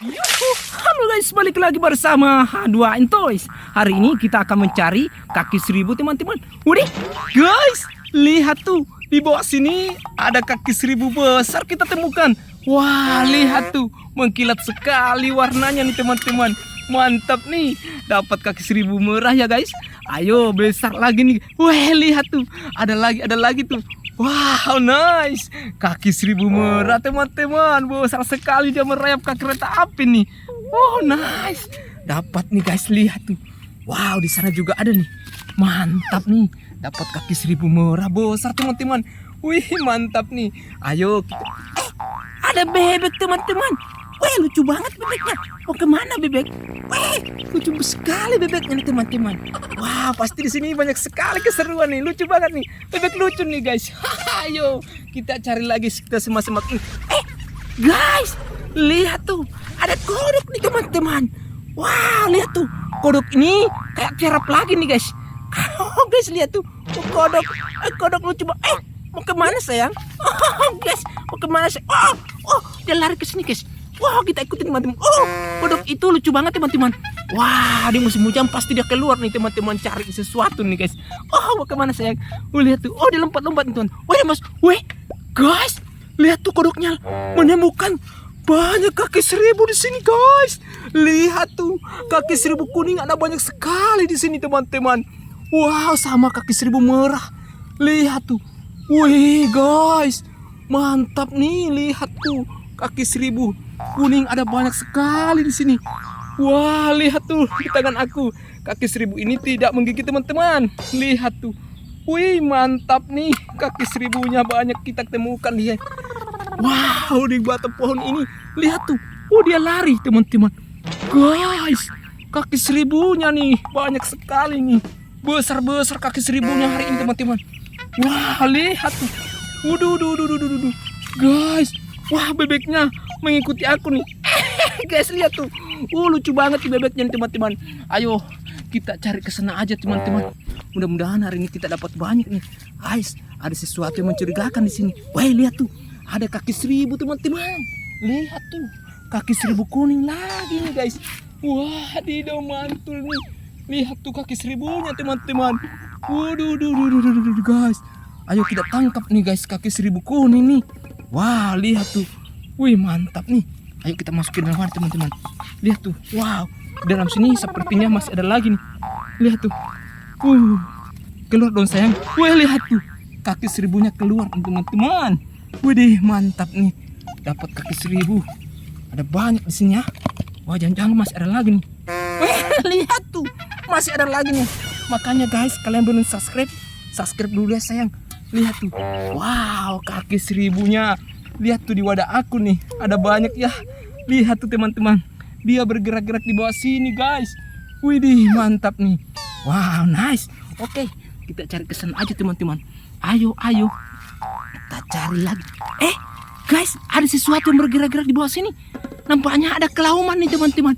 Yuhu, Halo guys, balik lagi bersama H2 Toys. Hari ini kita akan mencari kaki seribu teman-teman. Udah, guys, lihat tuh di bawah sini ada kaki seribu besar kita temukan. Wah, lihat tuh, mengkilat sekali warnanya nih teman-teman. Mantap nih, dapat kaki seribu merah ya guys. Ayo besar lagi nih. Wah, lihat tuh, ada lagi, ada lagi tuh. Wow, nice. Kaki seribu merah, teman-teman. Besar sekali dia merayap ke kereta api nih. Oh, nice. Dapat nih guys, lihat tuh. Wow, di sana juga ada nih. Mantap nih. Dapat kaki seribu merah besar, teman-teman. Wih, mantap nih. Ayo kita. Eh, ada bebek, teman-teman. Lucu banget bebeknya. Mau ke mana bebek? Wih, lucu sekali bebeknya nih teman-teman. Wah, pasti di sini banyak sekali keseruan nih. Lucu banget nih. Bebek lucu nih guys. Ayo, kita cari lagi kita semak-semak ini. Eh, guys, lihat tuh. Ada kodok nih teman-teman. Wah, lihat tuh. Kodok ini kayak kerap lagi nih guys. Oh, guys, lihat tuh. Oh, kodok. Eh, kodok lucu banget. Eh, mau ke mana sayang? Oh, guys, mau ke mana sih? Oh, oh, dia lari ke sini guys. Wah, kita ikutin teman-teman. Oh, kodok itu lucu banget teman-teman. Wah, di musim hujan pasti dia keluar nih teman-teman cari sesuatu nih guys. Oh, mau ke mana sayang? Oh, lihat tuh. Oh, dia lompat-lompat nih teman. Wih, mas. Wih, guys, lihat tuh kodoknya menemukan banyak kaki seribu di sini guys. Lihat tuh, kaki seribu kuning ada banyak sekali di sini teman-teman. Wow, sama kaki seribu merah. Lihat tuh. Wih, guys. Mantap nih, lihat tuh. Kaki seribu kuning ada banyak sekali di sini. Wah, lihat tuh di tangan aku. Kaki seribu ini tidak menggigit teman-teman. Lihat tuh. Wih, mantap nih. Kaki seribunya banyak kita temukan lihat. Wow, di batang pohon ini. Lihat tuh. Oh, dia lari, teman-teman. Guys, kaki seribunya nih banyak sekali nih. Besar-besar kaki seribunya hari ini, teman-teman. Wah, lihat tuh. Waduh, duh, duh, duh, duh, duh. Guys, wah bebeknya mengikuti aku nih. Guys, lihat tuh. Uh, lucu banget nih bebeknya teman-teman. Ayo, kita cari ke sana aja, teman-teman. Mudah-mudahan hari ini kita dapat banyak nih. Guys, ada sesuatu yang mencurigakan di sini. Wah, lihat tuh. Ada kaki seribu, teman-teman. Lihat tuh. Kaki seribu kuning lagi nih, guys. Wah, dido mantul nih. Lihat tuh kaki seribunya, teman-teman. Waduh, duh, duh, duh, duh, duh, duh, guys. Ayo kita tangkap nih, guys, kaki seribu kuning nih. Wah, lihat tuh. Wih, mantap nih. Ayo kita masukin dalam teman-teman. Lihat tuh. Wow. Dalam sini sepertinya masih ada lagi nih. Lihat tuh. Uh. Keluar dong sayang. Wih, lihat tuh. Kaki seribunya keluar teman-teman. Widih, mantap nih. Dapat kaki seribu. Ada banyak di sini ya. Wah, jangan-jangan masih ada lagi nih. Wih, lihat tuh. Masih ada lagi nih. Makanya guys, kalian belum subscribe, subscribe dulu ya sayang. Lihat tuh. Wow, kaki seribunya. Lihat tuh di wadah aku nih. Ada banyak ya. Lihat tuh teman-teman. Dia bergerak-gerak di bawah sini guys. Widih, mantap nih. Wow, nice. Oke, kita cari kesan aja teman-teman. Ayo, ayo. Kita cari lagi. Eh, guys, ada sesuatu yang bergerak-gerak di bawah sini. Nampaknya ada kelauman nih teman-teman.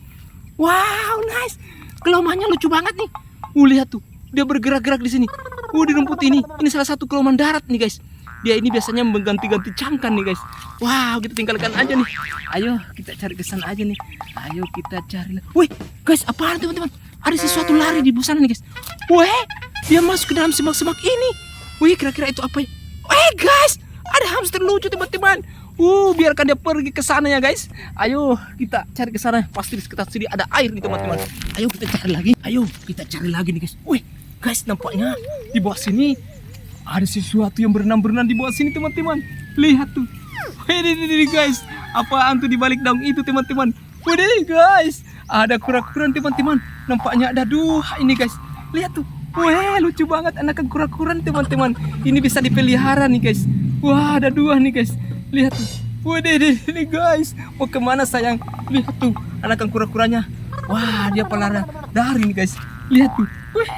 Wow, nice. Kelaumannya lucu banget nih. Uh, lihat tuh. Dia bergerak-gerak di sini. Uh, di rumput ini. Ini salah satu kelauman darat nih, guys. Dia ini biasanya mengganti-ganti cangkang nih, guys. Wow, kita tinggalkan aja nih. Ayo, kita cari ke sana aja nih. Ayo kita cari. Wih, guys, apaan teman-teman? Ada sesuatu lari di sana nih, guys. Wih, dia masuk ke dalam semak-semak ini. Wih, kira-kira itu apa ya? Wih, guys, ada hamster lucu, teman-teman. Uh, biarkan dia pergi ke sana ya, guys. Ayo, kita cari ke sana. Pasti di sekitar sini ada air nih, teman-teman. Ayo kita cari lagi. Ayo, kita cari lagi nih, guys. Wih, guys, nampaknya di bawah sini ada sesuatu yang berenang-berenang di bawah sini, teman-teman. Lihat tuh. Ini, guys. Apaan tuh di balik daun itu, teman-teman? Wih, guys. Ada kura-kura, teman-teman. Nampaknya ada dua ini, guys. Lihat tuh. Wah, lucu banget anakan kura-kura, teman-teman. Ini bisa dipelihara nih, guys. Wah, ada dua nih, guys. Lihat tuh. Waduh, ini guys. Mau ke mana sayang? Lihat tuh. Anakan kura-kuranya. Wah, dia pelara dari nih, guys. Lihat tuh. Wih,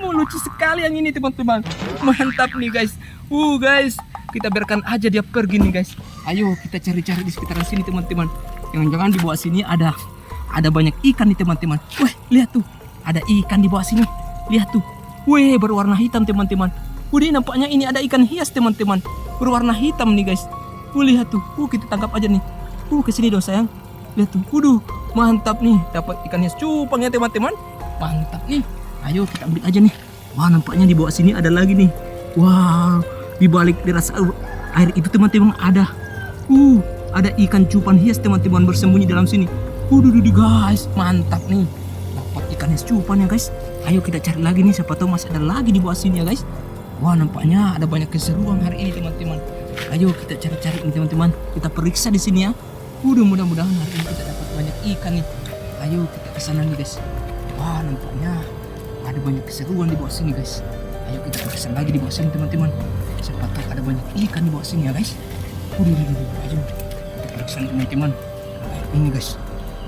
mau lucu sekali yang ini, teman-teman. Mantap nih, guys. Uh, guys. Kita biarkan aja dia pergi nih, guys. Ayo, kita cari-cari di sekitaran sini, teman-teman. Jangan-jangan di bawah sini ada ada banyak ikan nih, teman-teman. Wih, lihat tuh. Ada ikan di bawah sini. Lihat tuh. Wih, berwarna hitam, teman-teman. Wih, nampaknya ini ada ikan hias, teman-teman. Berwarna hitam nih, guys. Uh, lihat tuh. Uh, kita tangkap aja nih. Uh, ke sini dong, sayang. Lihat tuh, waduh, mantap nih. Dapat ikan hias cupang ya teman-teman. Mantap nih. Ayo kita ambil aja nih. Wah, nampaknya di bawah sini ada lagi nih. Wow, di balik deras air itu teman-teman ada. Uh, ada ikan cupang hias teman-teman bersembunyi dalam sini. Waduh, guys, mantap nih. Dapat ikan hias cupang ya guys. Ayo kita cari lagi nih, siapa tahu masih ada lagi di bawah sini ya guys. Wah, nampaknya ada banyak keseruan hari ini teman-teman. Ayo kita cari-cari nih teman-teman. Kita periksa di sini ya. Waduh, mudah-mudahan hari ini kita dapat banyak ikan nih. Ayo kita ke sana nih guys. Wah, nampaknya ada banyak keseruan di bawah sini guys. Ayo kita periksa lagi di bawah sini teman-teman. Siapa tahu ada banyak ikan di bawah sini ya guys. Waduh, waduh, waduh. Ayo kita nih, teman-teman. Ini guys.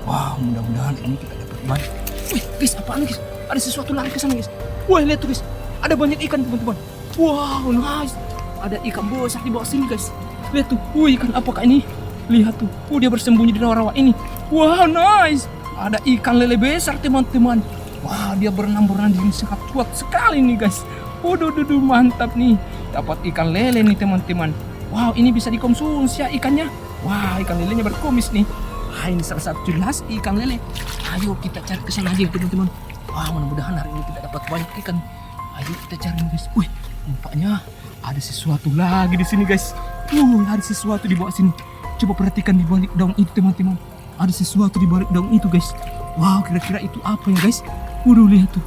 Wah, mudah-mudahan ini kita dapat banyak. Wih, guys, apaan guys? Ada sesuatu lari ke sana guys. Wah, lihat tuh guys. Ada banyak ikan teman-teman. Wow, nice. Ada ikan besar di bawah sini guys. Lihat tuh. Wih, ikan apakah ini? Lihat tuh. Oh, dia bersembunyi di rawa-rawa ini. Wow, nice. Ada ikan lele besar teman-teman. Wah, dia berenang-berenang di sini sangat kuat sekali nih guys. Waduh, duh, duh, mantap nih. Dapat ikan lele nih teman-teman. Wow, ini bisa dikonsumsi ya ikannya. Wah, ikan lelenya berkumis nih. Wah, ini salah satu jelas ikan lele. Ayo kita cari ke sana aja teman-teman. Wah, mudah-mudahan hari ini kita dapat banyak ikan. Ayo kita cari nih, guys. Wih, nampaknya ada sesuatu lagi di sini guys. Uh, ada sesuatu di bawah sini. Coba perhatikan di balik daun itu teman-teman. Ada sesuatu di balik daun itu guys. Wow, kira-kira itu apa ya guys? Waduh, lihat tuh.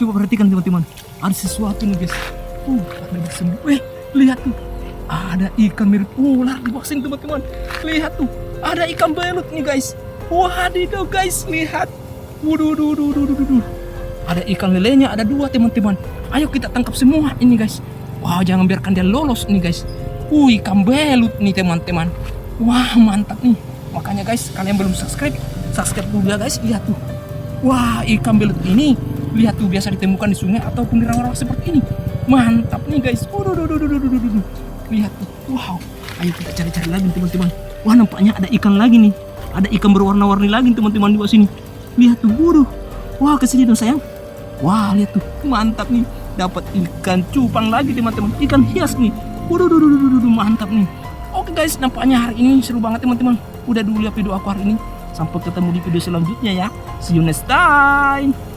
Coba perhatikan teman-teman. Ada sesuatu nih guys. Uh, ada bersembunyi. Weh, lihat tuh. Ada ikan mirip ular di bawah sini teman-teman. Lihat tuh. Ada ikan belut nih guys. Wadidaw guys, lihat. Waduh, waduh, waduh, waduh, waduh. Ada ikan lelenya, ada dua teman-teman. Ayo kita tangkap semua ini guys. Wah, jangan biarkan dia lolos nih guys. Uh, ikan belut nih teman-teman. Wah, mantap nih. Makanya guys, kalian belum subscribe, subscribe dulu ya guys. Lihat tuh. Wah, ikan belut ini lihat tuh biasa ditemukan di sungai ataupun di rawa-rawa seperti ini. Mantap nih guys. Waduh, waduh, waduh, waduh, waduh, waduh. Lihat tuh. Wow. Ayo kita cari-cari lagi teman-teman. Wah, nampaknya ada ikan lagi nih. Ada ikan berwarna-warni lagi teman-teman di bawah sini. Lihat tuh. Waduh. Wah, ke sini dong sayang. Wah, lihat tuh. Mantap nih. Dapat ikan cupang lagi teman-teman. Ikan hias nih. Waduh, waduh, waduh, waduh, waduh, mantap nih. Oke guys, nampaknya hari ini seru banget teman-teman. Udah dulu ya video aku hari ini. Sampai ketemu di video selanjutnya ya. See you next time.